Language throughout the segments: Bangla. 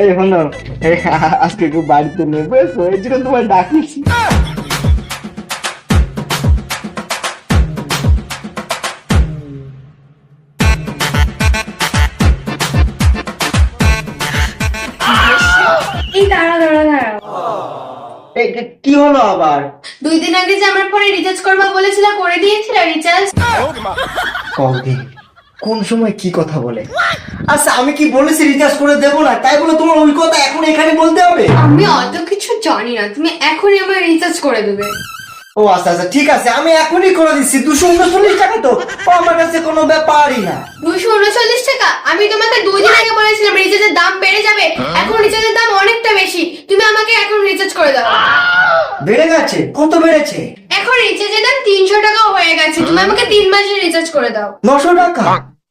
এই শোনো। আজকে একটু বাড়িতে নেব তোমার ডাকিছি। কি- হলো আবার? দুই দিন আগে যে আমার ফোনে রিচার্জ করবা বলেছিলা করে দিয়েছিলা রিচার্জ কদিন কোন সময় কি কথা বলে? আচ্ছা আমি কি বলেছি রিচার্জ করে দেবো না? তাই বলে তোমার ওই কথা এখন এখানে বলতে হবে? আমি অত কিছু জানি না তুমি এখনই আমার রিচার্জ করে দেবে। ও আচ্ছা আচ্ছা ঠিক আছে আমি এখনই করে দিচ্ছি। দুশো উনচল্লিশ টাকা তো? ও আমার কাছে কোনো ব্যাপারই না। দুশো উনচল্লিশ টাকা? আমি তোমাকে দুই দিন আগে বলেছিলাম রিচার্জের দাম বেড়ে যাবে এখন রিচার্জের দাম অনেকটা বেশি তুমি আমাকে এখন রিচার্জ করে দাও। বেড়ে গেছে কত বেড়েছে? এখন রিচার্জের দাম তিনশো টাকা হয়ে গেছে। তুমি আমাকে তিন মাসের রিচার্জ করে দাও। নশো টাকা?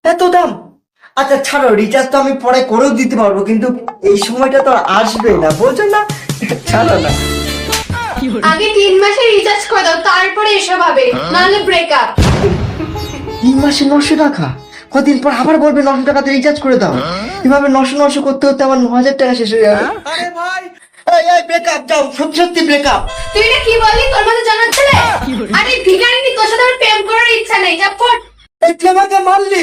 এত দাম? আচ্ছা ছাড়ো রিচার্জ তো আমি পরে করেও দিতে পারব কিন্তু এই সময়টা তো আসবে না বলছো না? ছাড়ো না। আগে তিন মাসের রিচার্জ করে দাও তারপরে এসব হবে নাহলে ব্রেকআপ তিন মাসে নশো টাকা? কদিন পর আবার বলবে নশো টাকাতে রিচার্জ করে দাও। এভাবে নশো নশো করতে করতে আমার ন হাজার টাকা শেষ হয়ে যাবে। আরে ভাই এই এই ব্রেকআপ যাও সত্যি সত্যি ব্রেকআপ তুই এটা কি বললি? তোর মতো জানার ছেলে আরে ভিখারি তোর সাথে আমার প্রেম করার ইচ্ছা নেই যা ফট এই তুই আমাকে মারলি?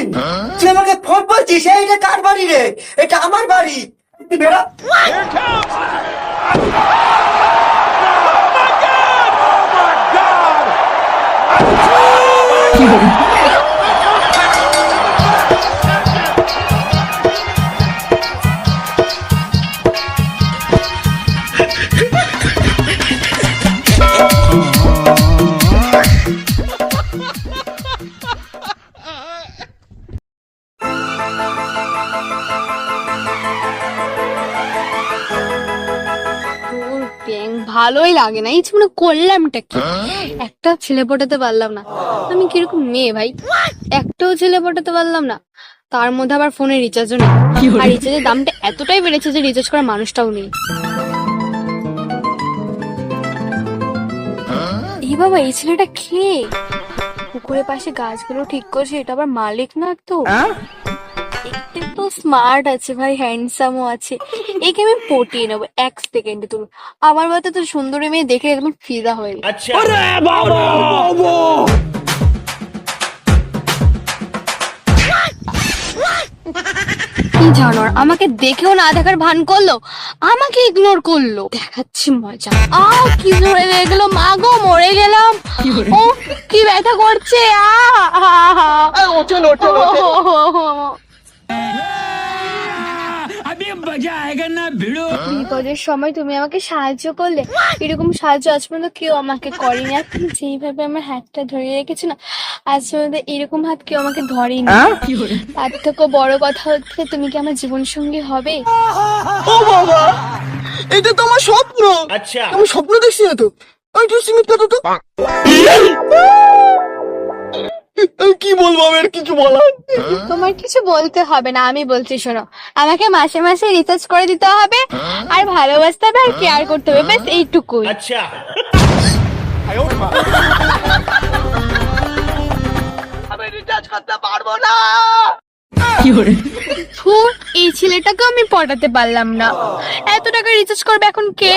তুই আমাকে ফোন বলছিস এই, এটা কার বাড়ি রে? এটা আমার বাড়ি। তুই বেরো। তোর ভালোই লাগে না। এই জীবনে করলামটা কি? একটা ছেলে পটাতে পারলাম না। আমি কীরকম মেয়ে ভাই? একটাও ছেলে পটাতে পারলাম না। তার মধ্যে আবার ফোনে রিচার্জও নেই। আর রিচার্জের দামটা এতটাই বেড়েছে যে রিচার্জ করার মানুষটাও নেই। এই বাবা এই ছেলেটা খেয়ে পুকুরের পাশে গাছগুলো ঠিক করছে এটা আবার মালিক না তো? তো স্মার্ট আছে ভাই হ্যান্ডসামও আছে। একে আমি পটিয়ে নেব এক সেকেন্ডে তুমি আমার মতো তো সুন্দরী মেয়ে দেখে একদম ফিদা হয়ে। কি জানোয়ার আমাকে দেখেও না দেখার ভান করল আমাকে ইগনোর করল। দেখাচ্ছি মজা। আ কি জোরে গেলো মা গো মরে গেলাম। ও কি ব্যথা করছে আ বিপদের সময় তুমি আমাকে সাহায্য করলে। এরকম সাহায্য আজ পর্যন্ত কেউ আমাকে করেনি। আর তুমি যেইভাবে আমার হাতটা ধরে রেখেছো না আজ পর্যন্ত এরকম হাত কেউ আমাকে ধরেনি। তার থেকে বড় কথা হচ্ছে তুমি কি আমার জীবন সঙ্গী হবে? ও বাবা! এটা তো আমার স্বপ্ন। আচ্ছা। আমি স্বপ্ন দেখছি না তো। ওই তো সিমিট কত তো কি বলব আমি আর কিছু বলার তোমার কিছু বলতে হবে না আমি বলছি শোনো। আমাকে মাসে মাসে রিচার্জ করে দিতে হবে আর ভালোবাসতে হবে আর কেয়ার করতে হবে ব্যাস এইটুকুই। আমি রিচার্জ করতে পারব না। এই ছেলেটাকে আমি পটাতে পারলাম না। এত টাকা রিচার্জ করবে এখন কে?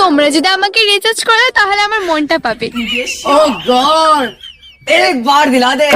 তোমরা যদি আমাকে রিচার্জ করে তাহলে আমার মনটা পাবে। Oh God! एक बार दिला दे।